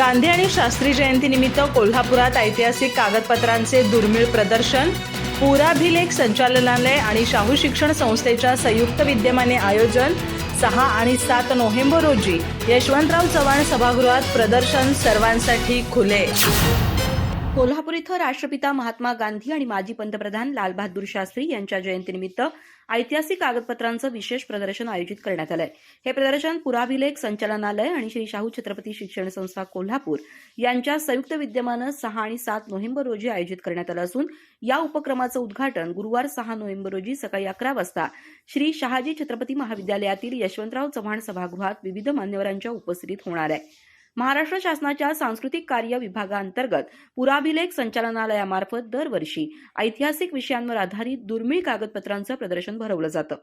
गांधी आणि शास्त्री जयंतीनिमित्त कोल्हापुरात ऐतिहासिक कागदपत्रांचे दुर्मिळ प्रदर्शन पुराभिलेख संचालनालय आणि शाहू शिक्षण संस्थेच्या संयुक्त विद्यमाने आयोजन सहा आणि सात नोव्हेंबर रोजी यशवंतराव चव्हाण सभागृहात प्रदर्शन सर्वांसाठी खुले. कोल्हापूर इथं राष्ट्रपिता महात्मा गांधी आणि माजी पंतप्रधान लालबहादूर शास्त्री यांच्या जयंतीनिमित्त ऐतिहासिक कागदपत्रांचं विशेष प्रदर्शन आयोजित करण्यात आलंय. हे प्रदर्शन पुराभिलेख संचालनालय आणि श्री शाहू छत्रपती शिक्षण संस्था कोल्हापूर यांच्या संयुक्त विद्यमानं सहा आणि सात नोव्हेंबर रोजी आयोजित करण्यात आलं असून या उपक्रमाचं उद्घाटन गुरुवार सहा नोव्हेंबर रोजी सकाळी अकरा वाजता श्री शहाजी छत्रपती महाविद्यालयातील यशवंतराव चव्हाण सभागृहात विविध मान्यवरांच्या उपस्थितीत होणार आहे. महाराष्ट्र शासनाच्या सांस्कृतिक कार्य विभागांतर्गत पुराभिलेख संचालनालयामार्फत दरवर्षी ऐतिहासिक विषयांवर आधारित दुर्मिळ कागदपत्रांचं प्रदर्शन भरवलं जातं.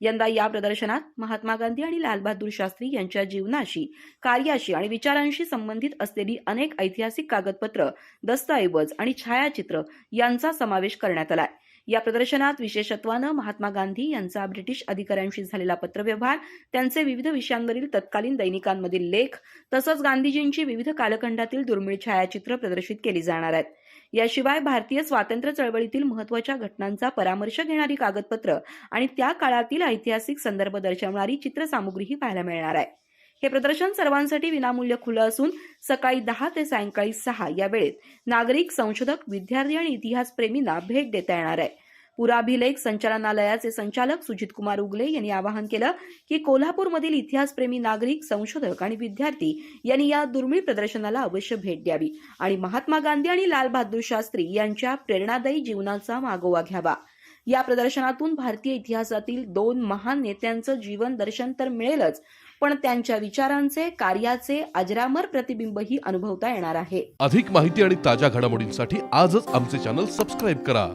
यंदा या प्रदर्शनात महात्मा गांधी आणि लालबहादूर शास्त्री यांच्या जीवनाशी कार्याशी आणि विचारांशी संबंधित असलेली अनेक ऐतिहासिक कागदपत्र दस्तऐवज आणि छायाचित्र यांचा समावेश करण्यात आलाय. या प्रदर्शनात विशेषत्वानं महात्मा गांधी यांचा ब्रिटिश अधिकाऱ्यांशी झालेला पत्रव्यवहार त्यांचे विविध विषयांवरील तत्कालीन दैनिकांमधील लेख तसंच गांधीजींची विविध कालखंडातील दुर्मिळ छायाचित्र प्रदर्शित केली जाणार आहेत. याशिवाय भारतीय स्वातंत्र्य चळवळीतील महत्त्वाच्या घटनांचा परामर्श घेणारी कागदपत्र आणि त्या काळातील ऐतिहासिक संदर्भ दर्शवणारी चित्रसामुग्रीही पाहायला मिळणार आहे. हे प्रदर्शन सर्वांसाठी विनामूल्य खुलं असून सकाळी दहा ते सायंकाळी सहा या वेळेत नागरिक संशोधक विद्यार्थी आणि इतिहासप्रेमींना भेट देता येणार आहे. पुराभिलेख संचालनालयाचे संचालक सुजित कुमार उगले यांनी आवाहन केलं की कोल्हापूरमधील इतिहासप्रेमी नागरिक संशोधक आणि विद्यार्थी यांनी या दुर्मिळ प्रदर्शनाला अवश्य भेट द्यावी आणि महात्मा गांधी आणि लालबहादूर शास्त्री यांच्या प्रेरणादायी जीवनाचा मागोवा घ्यावा. या प्रदर्शनातून भारतीय इतिहासातील दोन महान नेत्यांचं जीवन दर्शन तर मिळेलच पण त्यांच्या विचारांचे कार्याचे अजरामर प्रतिबिंबही अनुभवता येणार आहे. अधिक माहिती आणि ताज्या घडामोडींसाठी आजच आमचे चॅनल सबस्क्राईब करा.